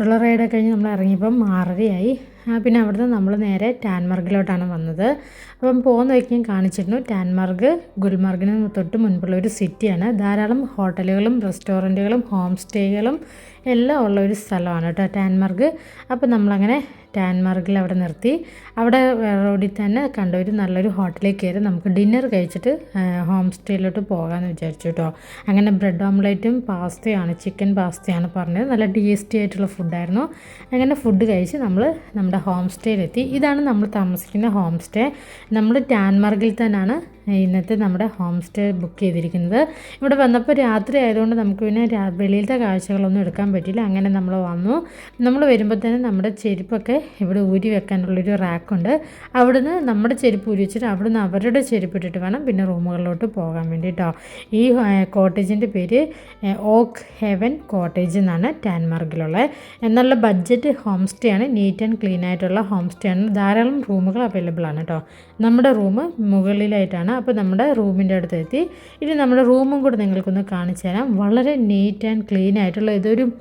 ഗോണ്ടുള്ള റൈഡൊക്കെ കഴിഞ്ഞ് നമ്മൾ ഇറങ്ങിയപ്പം ആറരയായി. പിന്നെ അവിടുന്ന് നമ്മൾ നേരെ ടാൻമർഗിലോട്ടാണ് വന്നത്. അപ്പം പോകുന്ന വഴിക്ക് ഞാൻ കാണിച്ചിരുന്നു. ടാൻമർഗ് ഗുൽമർഗിന് തൊട്ട് മുൻപുള്ള ഒരു സിറ്റിയാണ്. ധാരാളം ഹോട്ടലുകളും റെസ്റ്റോറന്റുകളും ഹോം സ്റ്റേകളും എല്ലാം ഉള്ള ഒരു സ്ഥലമാണ് കേട്ടോ ടാൻമർഗ്. അപ്പോൾ നമ്മളങ്ങനെ ടാൻമാർഗിൽ അവിടെ നിർത്തി. അവിടെ റോഡിൽ തന്നെ കണ്ട ഒരു നല്ലൊരു ഹോട്ടലിൽ കയറി നമുക്ക് ഡിന്നർ കഴിച്ചിട്ട് ഹോം സ്റ്റേയിലോട്ട് പോകാമെന്ന് വിചാരിച്ചു കേട്ടോ. അങ്ങനെ ബ്രെഡ് ഓംലേറ്റും പാസ്തയാണ് ചിക്കൻ പാസ്തയാണ് പറഞ്ഞത്. നല്ല ടേസ്റ്റി ആയിട്ടുള്ള ഫുഡായിരുന്നു. അങ്ങനെ ഫുഡ് കഴിച്ച് നമ്മൾ നമ്മുടെ ഹോം സ്റ്റേയിലെത്തി. ഇതാണ് നമ്മൾ താമസിക്കുന്ന ഹോം സ്റ്റേ. നമ്മൾ ടാൻമാർഗിൽ തന്നെയാണ് ഇന്നത്തെ നമ്മുടെ ഹോം സ്റ്റേ ബുക്ക് ചെയ്തിരിക്കുന്നത്. ഇവിടെ വന്നപ്പോൾ രാത്രി ആയതുകൊണ്ട് നമുക്ക് പിന്നെ വെളിയിലത്തെ കാഴ്ചകളൊന്നും എടുക്കാൻ പറ്റിയില്ല. അങ്ങനെ നമ്മൾ വന്നു. നമ്മൾ വരുമ്പോൾ തന്നെ നമ്മുടെ ചെരുപ്പൊക്കെ ഇവിടെ ഊരി വെക്കാനുള്ളൊരു റാക്കുണ്ട്. അവിടുന്ന് നമ്മുടെ ചെരുപ്പ് ഊരി വെച്ചിട്ട് അവിടുന്ന് അവരുടെ ചെരുപ്പ് ഇട്ടിട്ട് വേണം പിന്നെ റൂമുകളിലോട്ട് പോകാൻ വേണ്ടിയിട്ടോ ഈ കോട്ടേജിന്റെ പേര് ഓക്ക് ഹെവൻ കോട്ടേജ് എന്നാണ് ടാൻമാർഗിലുള്ള എന്നുള്ള ബഡ്ജറ്റ് ഹോം സ്റ്റേ ആണ് നീറ്റ് ആൻഡ് ക്ലീൻ ആയിട്ടുള്ള ഹോം സ്റ്റേ ആണ് ധാരാളം റൂമുകൾ അവൈലബിൾ ആണ് കേട്ടോ. നമ്മുടെ റൂം മുകളിലായിട്ടാണ് അപ്പോൾ നമ്മുടെ റൂമിന്റെ അടുത്ത് എത്തി. ഇനി നമ്മുടെ റൂമും കൂടെ നിങ്ങൾക്കൊന്ന് കാണിച്ചു തരാം. വളരെ നീറ്റ് ആൻഡ് ക്ലീൻ ആയിട്ടുള്ള ഇതൊരു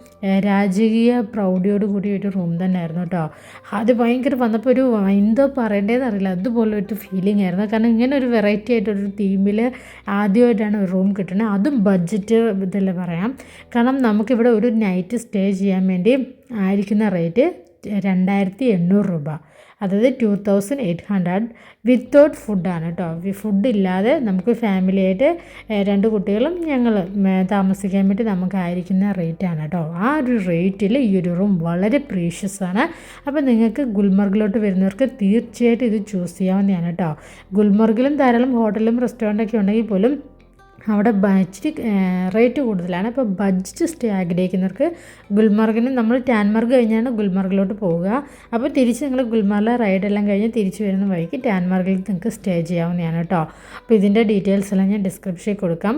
രാജകീയ പ്രൗഢിയോട് കൂടിയ ഒരു റൂം തന്നെയായിരുന്നു കേട്ടോ. അത് ഭയങ്കര വന്നപ്പോൾ ഒരു എന്തോ പറയേണ്ടതെന്ന് അറിയില്ല. അതുപോലെ ഒരു ഫീലിംഗ് ആയിരുന്നു. കാരണം ഇങ്ങനെ ഒരു വെറൈറ്റി ആയിട്ടൊരു തീമിൽ ആദ്യമായിട്ടാണ് ഒരു റൂം കിട്ടുന്നത്. അതും ബഡ്ജറ്റ് ഇതല്ലേ പറയാം. കാരണം നമുക്കിവിടെ ഒരു നൈറ്റ് സ്റ്റേ ചെയ്യാൻ വേണ്ടി ആയിരിക്കുന്ന റേറ്റ് രണ്ടായിരത്തി എണ്ണൂറ് രൂപ. അതായത് two thousand eight hundred without ഫുഡാണ് കേട്ടോ ഫുഡ് ഇല്ലാതെ നമുക്ക് ഫാമിലിയായിട്ട് രണ്ട് കുട്ടികളും ഞങ്ങൾ താമസിക്കാൻ വേണ്ടി നമുക്കായിരിക്കുന്ന റേറ്റാണ് കേട്ടോ ആ ഒരു റേറ്റിൽ ഈ ഒരു റൂം വളരെ പ്രീഷ്യസ് ആണ്. അപ്പോൾ നിങ്ങൾക്ക് ഗുൽമർഗിലോട്ട് വരുന്നവർക്ക് തീർച്ചയായിട്ടും ഇത് ചൂസ് ചെയ്യാവുന്നതാണ് കേട്ടോ ഗുൽമർഗിലും ധാരാളം ഹോട്ടലും റെസ്റ്റോറന്റൊക്കെ ഉണ്ടെങ്കിൽ പോലും അവിടെ ബഡ്ജറ്റ് റേറ്റ് കൂടുതലാണ്. അപ്പോൾ ബഡ്ജറ്റ് സ്റ്റേ ആഗ്രഹിക്കുന്നവർക്ക് ഗുൽമർഗിന് നമ്മൾ ടാൻമർഗ് കഴിഞ്ഞാണ് ഗുൽമർഗിലോട്ട് പോവുക. അപ്പോൾ തിരിച്ച് നിങ്ങൾ ഗുൽമർഗിലെ റൈഡ് എല്ലാം കഴിഞ്ഞ് തിരിച്ച് വരുന്ന വഴിക്ക് ടാൻമർഗിൽ നിങ്ങൾക്ക് സ്റ്റേ ചെയ്യാവുന്നതാണ് കേട്ടോ. അപ്പോൾ ഇതിന്റെ ഡീറ്റെയിൽസ് എല്ലാം ഞാൻ ഡിസ്ക്രിപ്ഷനിൽ കൊടുക്കാം.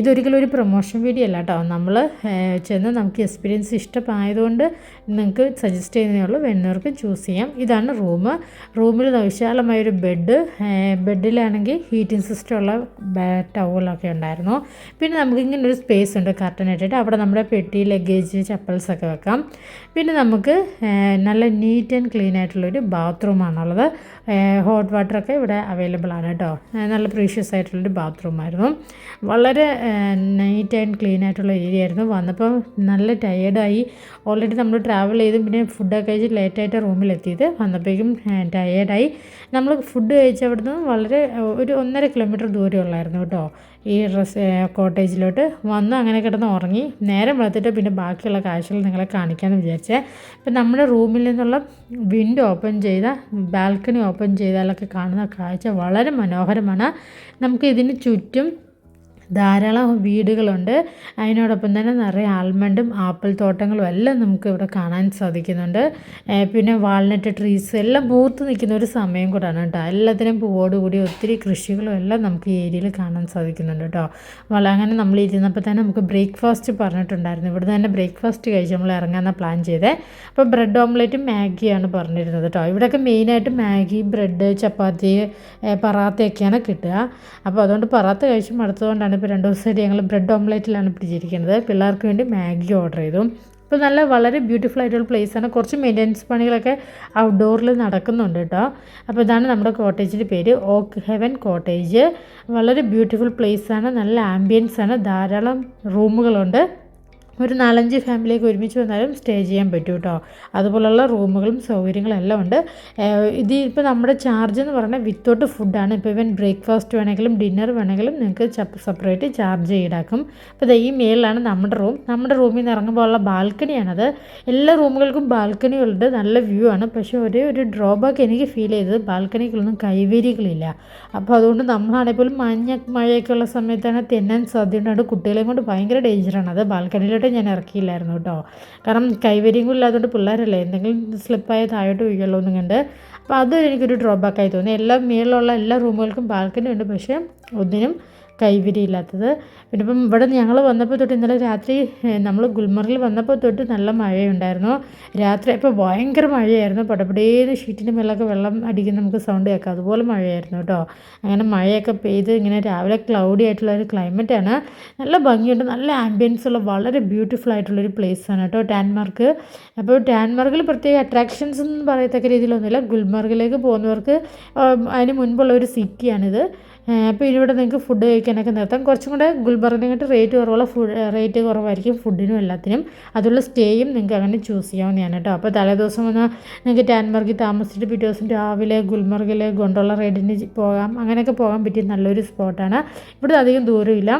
ഇതൊരിക്കലും ഒരു പ്രൊമോഷൻ വീഡിയോ അല്ല കേട്ടോ. നമ്മൾ ചെന്ന് നമുക്ക് എക്സ്പീരിയൻസ് ഇഷ്ടമായതുകൊണ്ട് നിങ്ങൾക്ക് സജസ്റ്റ് ചെയ്യുന്നതേ ഉള്ളൂ. വരുന്നവർക്ക് ചൂസ് ചെയ്യാം. ഇതാണ് റൂം റൂമിൽ വിശാലമായൊരു ബെഡ് ബെഡിലാണെങ്കിൽ ഹീറ്റിംഗ് സിസ്റ്റം ഉള്ള ടവലൊക്കെ ഉണ്ടായിരുന്നു. പിന്നെ നമുക്ക് ഇങ്ങനെ ഒരു സ്പേസ് ഉണ്ട് കർട്ടൻ ഇട്ടിട്ട്. അവിടെ നമ്മുടെ പെട്ടി ലഗേജ് ചപ്പൽസൊക്കെ വെക്കാം. പിന്നെ നമുക്ക് നല്ല നീറ്റ് ആൻഡ് ക്ലീൻ ആയിട്ടുള്ളൊരു ബാത്റൂമാണുള്ളത് ഹോട്ട് വാട്ടറൊക്കെ ഇവിടെ അവൈലബിൾ ആണ് കേട്ടോ നല്ല പ്രീഷ്യസ് ആയിട്ടുള്ളൊരു ബാത്റൂമായിരുന്നു വളരെ നീറ്റ് ആൻഡ് ക്ലീൻ ആയിട്ടുള്ള ഏരിയ ആയിരുന്നു. വന്നപ്പോൾ നല്ല ടയേർഡായി ഓൾറെഡി നമ്മൾ ട്രാവൽ ചെയ്ത് പിന്നെ ഫുഡൊക്കെ കഴിച്ച് ലേറ്റായിട്ട് റൂമിലെത്തിയത് വന്നപ്പോഴേക്കും ടയേർഡായി നമ്മൾ ഫുഡ് കഴിച്ച അവിടുന്ന് വളരെ ഒരു ഒന്നര കിലോമീറ്റർ ദൂരം ഉള്ളായിരുന്നു കേട്ടോ ഈ ഡ്രസ് കോട്ടേജിലോട്ട് വന്ന്. അങ്ങനെ കിടന്ന് ഉറങ്ങി. നേരം വെളുത്തിട്ട് പിന്നെ ബാക്കിയുള്ള കാഴ്ചകൾ നിങ്ങളെ കാണിക്കാമെന്ന് വിചാരിച്ചേ. ഇപ്പം നമ്മുടെ റൂമിൽ നിന്നുള്ള വിൻഡോ ഓപ്പൺ ചെയ്ത ബാൽക്കണി ഓപ്പൺ ചെയ്താലൊക്കെ കാണുന്ന കാഴ്ച വളരെ മനോഹരമാണ്. നമുക്ക് ഇതിന് ചുറ്റും ധാരാളം വീടുകളുണ്ട്. അതിനോടൊപ്പം തന്നെ നിറയെ ആൽമണ്ടും ആപ്പിൾ തോട്ടങ്ങളും എല്ലാം നമുക്ക് ഇവിടെ കാണാൻ സാധിക്കുന്നുണ്ട്. പിന്നെ വാൾനട്ട് ട്രീസ് എല്ലാം പൂത്ത് നിൽക്കുന്ന ഒരു സമയം കൂടാണ് കേട്ടോ. എല്ലാത്തിനും പൂവോടുകൂടി ഒത്തിരി കൃഷികളും എല്ലാം നമുക്ക് ഈ ഏരിയയിൽ കാണാൻ സാധിക്കുന്നുണ്ട് കേട്ടോ. വള അങ്ങനെ നമ്മൾ ഇരുന്നപ്പോൾ തന്നെ നമുക്ക് ബ്രേക്ക്ഫാസ്റ്റ് പറഞ്ഞിട്ടുണ്ടായിരുന്നു. ഇവിടെ തന്നെ ബ്രേക്ക്ഫാസ്റ്റ് കഴിച്ച് നമ്മൾ ഇറങ്ങാനാണ് പ്ലാൻ ചെയ്തത് അപ്പോൾ ബ്രെഡ് ഓംലെറ്റും മാഗിയാണ് പറഞ്ഞിരുന്നത് കേട്ടോ. ഇവിടെയൊക്കെ മെയിനായിട്ട് മാഗി ബ്രെഡ് ചപ്പാത്തി പറാത്തയൊക്കെയാണ് കിട്ടുക. അപ്പോൾ അതുകൊണ്ട് പറാത്ത കഴിച്ച് മടുത്തതുകൊണ്ടാണ് ഇപ്പോൾ രണ്ട് ദിവസമായിട്ട് ഞങ്ങൾ ബ്രെഡ് ഓംലെറ്റിലാണ് പിടിച്ചിരിക്കുന്നത്. പിള്ളേർക്ക് വേണ്ടി മാഗി ഓർഡർ ചെയ്തു. ഇപ്പോൾ നല്ല വളരെ ബ്യൂട്ടിഫുൾ ആയിട്ടുള്ള പ്ലേസാണ് കുറച്ച് മെയിന്റനൻസ് പണികളൊക്കെ ഔട്ട്ഡോറിൽ നടക്കുന്നുണ്ട് കേട്ടോ. അപ്പോൾ ഇതാണ് നമ്മുടെ കോട്ടേജിന്റെ പേര്. Oak heaven cottage. വളരെ ബ്യൂട്ടിഫുൾ പ്ലേസാണ് നല്ല ആംബിയൻസ് ആണ്. ധാരാളം റൂമുകളുണ്ട്. ഒരു നാലഞ്ച് ഫാമിലിയൊക്കെ ഒരുമിച്ച് വന്നാലും സ്റ്റേ ചെയ്യാൻ പറ്റും കേട്ടോ അതുപോലുള്ള റൂമുകളും സൗകര്യങ്ങളും എല്ലാം ഉണ്ട് ഇത് ഇപ്പോൾ നമ്മുടെ ചാർജ് എന്ന് പറഞ്ഞാൽ വിത്തൗട്ട് ഫുഡാണ് ഇപ്പോൾ ഇവൻ ബ്രേക്ക്ഫാസ്റ്റ് വേണമെങ്കിലും ഡിന്നർ വേണമെങ്കിലും നിങ്ങൾക്ക് സെപ്പറേറ്റ് ചാർജ് ഈടാക്കും. അപ്പോൾ ഈ മേളിലാണ് നമ്മുടെ റൂം നമ്മുടെ റൂമിൽ നിന്ന് ഇറങ്ങുമ്പോൾ ഉള്ള ബാൽക്കണിയാണത് എല്ലാ റൂമുകൾക്കും ബാൽക്കണി ഉണ്ട്. നല്ല വ്യൂ ആണ്. പക്ഷേ ഒരേ ഒരു ഡ്രോബാക്ക് എനിക്ക് ഫീൽ ചെയ്തത് ബാൽക്കണികളൊന്നും കൈവരികളില്ല. അപ്പോൾ അതുകൊണ്ട് നമ്മളാണെങ്കിൽ പോലും മഞ്ഞ മഴയൊക്കെ ഉള്ള സമയത്താണ് തെന്നാൻ സാധ്യതയുണ്ട്. കുട്ടികളെയും കൊണ്ട് ഭയങ്കര ഡേഞ്ചറാണ് അത് ബാൽക്കണിയിലോട്ട് ഞാൻ ഇറക്കിയില്ലായിരുന്നു കേട്ടോ. കാരണം കൈവരിയും ഇല്ലാത്തതുകൊണ്ട് പിള്ളേരല്ലേ എന്തെങ്കിലും സ്ലിപ്പായി താഴോട്ട് വീഴുള്ളൂ എന്നും കണ്ട് അപ്പോൾ അതും എനിക്കൊരു ഡ്രോബാക്കായി തോന്നി. എല്ലാ മേളിലുള്ള എല്ലാ റൂമുകൾക്കും ബാൽക്കണി ഉണ്ട്. പക്ഷേ ഒന്നിനും കൈവിരിയില്ലാത്തത്. പിന്നെ ഇപ്പം ഇവിടെ ഞങ്ങൾ വന്നപ്പോൾ തൊട്ട് ഇന്നലെ രാത്രി നമ്മൾ ഗുൽമർഗിൽ വന്നപ്പോൾ തൊട്ട് നല്ല മഴയുണ്ടായിരുന്നു. രാത്രി ഇപ്പോൾ ഭയങ്കര മഴയായിരുന്നു. പടപടേന്ന് ഷീറ്റിന്റെ മേലൊക്കെ വെള്ളം അടിക്കുന്ന നമുക്ക് സൗണ്ട് കേൾക്കാം. അതുപോലെ മഴയായിരുന്നു കേട്ടോ. അങ്ങനെ മഴയൊക്കെ പെയ്ത് ഇങ്ങനെ രാവിലെ ക്ലൗഡി ആയിട്ടുള്ള ഒരു ക്ലൈമറ്റാണ് നല്ല ഭംഗിയുണ്ട്. നല്ല ആംബിയൻസ് ഉള്ള വളരെ ബ്യൂട്ടിഫുൾ ആയിട്ടുള്ളൊരു ആണ് കേട്ടോ ടാൻമാർക്ക് അപ്പോൾ ടാൻമാർക്കിൽ പ്രത്യേക അട്രാക്ഷൻസ് എന്ന് പറയത്തക്ക രീതിയിലൊന്നുമില്ല. ഗുൽമർഗിലേക്ക് പോകുന്നവർക്ക് അതിന് മുൻപുള്ള ഒരു സിറ്റിയാണിത് അപ്പോൾ ഇവിടെ നിങ്ങൾക്ക് ഫുഡ് കഴിക്കാനൊക്കെ നിർത്താം. കുറച്ചും കൂടെ ഗുൽബർഗിനെക്കാട്ട് റേറ്റ് കുറവുള്ള ഫുഡ് റേറ്റ് കുറവായിരിക്കും ഫുഡിനും എല്ലാത്തിനും. അതുള്ള സ്റ്റേയും നിങ്ങൾക്ക് അങ്ങനെ ചൂസ് ചെയ്യാവുന്നതാണ് കേട്ടോ. അപ്പോൾ തലേദിവസം വന്ന് നിങ്ങൾക്ക് ടാൻമർഗിൽ താമസിച്ചിട്ട് പിറ്റേ ദിവസം രാവിലെ ഗുൽമർഗിൽ ഗൊണ്ടുള്ള റൈഡിന് പോകാം. അങ്ങനെയൊക്കെ പോകാൻ പറ്റിയ നല്ലൊരു സ്പോട്ടാണ് ഇവിടെ അധികം ദൂരമില്ല.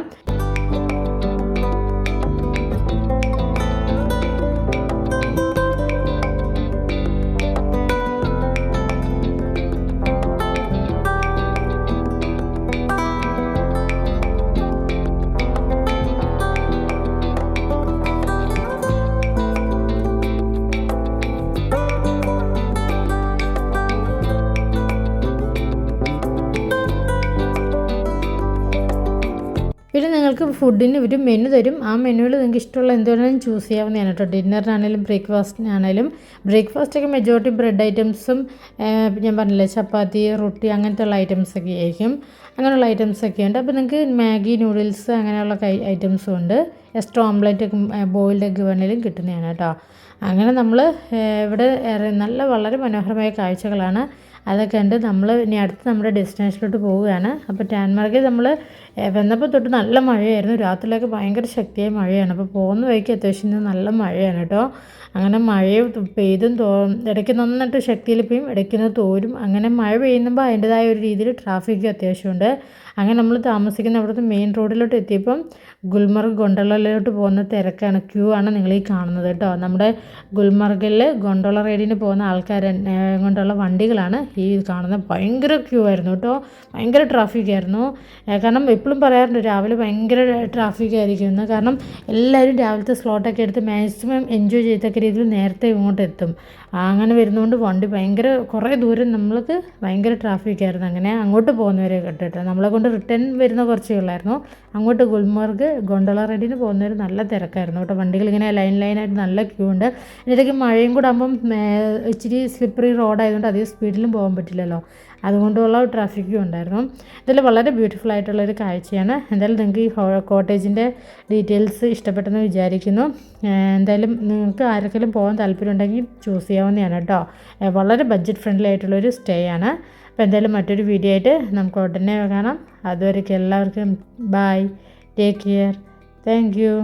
നിങ്ങൾക്ക് ഫുഡിന് ഒരു മെനു തരും. ആ മെനുവിൽ നിങ്ങൾക്ക് ഇഷ്ടമുള്ള എന്തുവേണമെങ്കിലും ചൂസ് ചെയ്യാവുന്നതാണ് കേട്ടോ. ഡിന്നറിനാണേലും ബ്രേക്ക്ഫാസ്റ്റിനാണേലും ബ്രേക്ക്ഫാസ്റ്റൊക്കെ മെജോറിറ്റി ബ്രെഡ് ഐറ്റംസും ഞാൻ പറഞ്ഞില്ലേ ചപ്പാത്തി റൊട്ടി അങ്ങനത്തെ ഉള്ള ഐറ്റംസൊക്കെ ആയിരിക്കും. അങ്ങനെയുള്ള ഐറ്റംസൊക്കെ ഉണ്ട്. അപ്പോൾ നിങ്ങൾക്ക് മാഗി നൂഡിൽസ് അങ്ങനെയുള്ള ഐറ്റംസും ഉണ്ട്. എക്സ്ട്രാ ഓംലെറ്റ് ബോയിൽഡ് എഗ്ഗ് വേണേലും കിട്ടുന്നതാണ് കേട്ടോ. അങ്ങനെ നമ്മൾ ഇവിടെ നല്ല വളരെ മനോഹരമായ കാഴ്ചകളാണ് അതൊക്കെ ഉണ്ട് നമ്മൾ ഇനി അടുത്ത് നമ്മുടെ ഡെസ്റ്റിനേഷനിലോട്ട് പോവുകയാണ്. അപ്പോൾ ടാൻമാർക്കിൽ നമ്മൾ വന്നപ്പോൾ തൊട്ട് നല്ല മഴയായിരുന്നു. രാത്രിയിലൊക്കെ ഭയങ്കര ശക്തിയായ മഴയാണ്. അപ്പോൾ പോകുന്ന വഴിക്ക് അത്യാവശ്യം നല്ല മഴയാണ് കേട്ടോ അങ്ങനെ മഴ പെയ്തും തോ ഇടയ്ക്ക് നന്നായിട്ട് ശക്തിയിൽ പെയ്യും ഇടയ്ക്ക് തോരും. അങ്ങനെ മഴ പെയ്യുമ്പോൾ അതിന്റെതായ ഒരു രീതിയിൽ ട്രാഫിക് അത്യാവശ്യമുണ്ട്. അങ്ങനെ നമ്മൾ താമസിക്കുന്ന അവിടുത്തെ മെയിൻ റോഡിലോട്ട് എത്തിയപ്പം ഗുൽമർഗ് ഗൊണ്ടോളയിലോട്ട് പോകുന്ന തിരക്കാണ് ക്യൂ ആണ് നിങ്ങൾ ഈ കാണുന്നത് കേട്ടോ. നമ്മുടെ ഗുൽമർഗിൽ ഗൊണ്ടോള റൈഡിന് പോകുന്ന ആൾക്കാർ കൊണ്ടുള്ള വണ്ടികളാണ് ഈ കാണുന്ന ഭയങ്കര ക്യൂ ആയിരുന്നു കേട്ടോ. ഭയങ്കര ട്രാഫിക് ആയിരുന്നു. കാരണം എപ്പോഴും പറയാറുണ്ട് രാവിലെ ഭയങ്കര ട്രാഫിക് ആയിരിക്കും കാരണം എല്ലാവരും രാവിലത്തെ സ്ലോട്ടൊക്കെ എടുത്ത് മാക്സിമം എൻജോയ് ചെയ്തൊക്കെ രീതിയിൽ നേരത്തെ ഇങ്ങോട്ട് എത്തും. അങ്ങനെ വരുന്നതുകൊണ്ട് വണ്ടി ഭയങ്കര കുറേ ദൂരം നമ്മൾക്ക് ഭയങ്കര ട്രാഫിക് ആയിരുന്നു. അങ്ങനെ അങ്ങോട്ട് പോകുന്നവരെ കേട്ടിട്ട് നമ്മളെ കൊണ്ട് റിട്ടേൺ വരുന്ന കുറച്ചേ ഉള്ളായിരുന്നു. അങ്ങോട്ട് ഗുൽമർഗ് ഗൊണ്ടോള റൈഡിന് പോകുന്നവർ നല്ല തിരക്കായിരുന്നു കേട്ടോ. വണ്ടികൾ ഇങ്ങനെ ലൈൻ ലൈനായിട്ട് നല്ല ക്യൂ ഉണ്ട്. ഇതിടയ്ക്ക് മഴയും കൂടെ ആകുമ്പം ഇച്ചിരി സ്ലിപ്പറി റോഡായതുകൊണ്ട് അധികം സ്പീഡിലും പോകാൻ പറ്റില്ലല്ലോ. അതുകൊണ്ടുള്ള ട്രാഫിക്കും ഉണ്ടായിരുന്നു. ഇതിൽ വളരെ ബ്യൂട്ടിഫുൾ ആയിട്ടുള്ളൊരു കാഴ്ചയാണ്. എന്തായാലും നിങ്ങൾക്ക് ഈ കോട്ടേജിന്റെ ഡീറ്റെയിൽസ് ഇഷ്ടപ്പെട്ടെന്ന് വിചാരിക്കുന്നു. എന്തായാലും നിങ്ങൾക്ക് ആർക്കെങ്കിലും പോകാൻ താല്പര്യമുണ്ടെങ്കിൽ ചൂസ് ചെയ്യാവുന്നതാണ് കേട്ടോ. വളരെ ബഡ്ജറ്റ് ഫ്രണ്ട്ലി ആയിട്ടുള്ളൊരു സ്റ്റേ ആണ്. അപ്പോൾ എന്തായാലും മറ്റൊരു വീഡിയോ ആയിട്ട് നമുക്ക് ഉടനെ കാണാം. അതുവരെയ്ക്ക് എല്ലാവർക്കും bye take care thank you